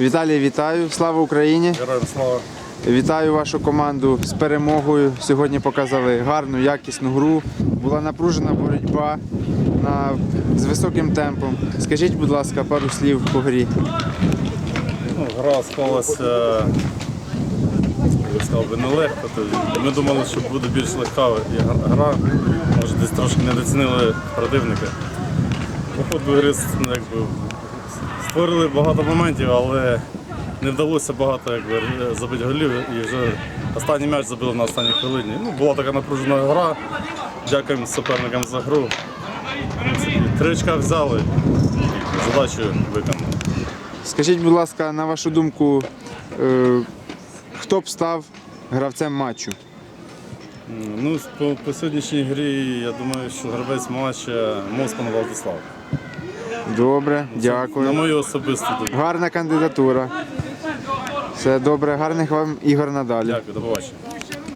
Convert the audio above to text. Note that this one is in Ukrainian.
Віталій, вітаю! Слава Україні! Героям слава. Вітаю вашу команду з перемогою. Сьогодні показали гарну, якісну гру. Була напружена боротьба на... з високим темпом. Скажіть, будь ласка, пару слів по грі. Ну, гра склалася, я сказав би, нелегко. Ми думали, що буде більш легка гра-. Може, десь трошки недоцінили противника. По ходу гри ну, якби, створили багато моментів, але не вдалося багато якби, забити голів. І вже останній м'яч забили на останній хвилині. Ну, була така напружена гра. Дякуємо суперникам за гру. Три очка взяли, задачу виконали. Скажіть, будь ласка, на вашу думку, е... хто б став гравцем матчу? Ну, по, по сьогоднішній грі, я думаю, що гравець матча Москван Владислав. Добре, На дякую. мою особисту думку. Гарна кандидатура. Все добре, гарних вам ігор надалі. Дякую, до побачення.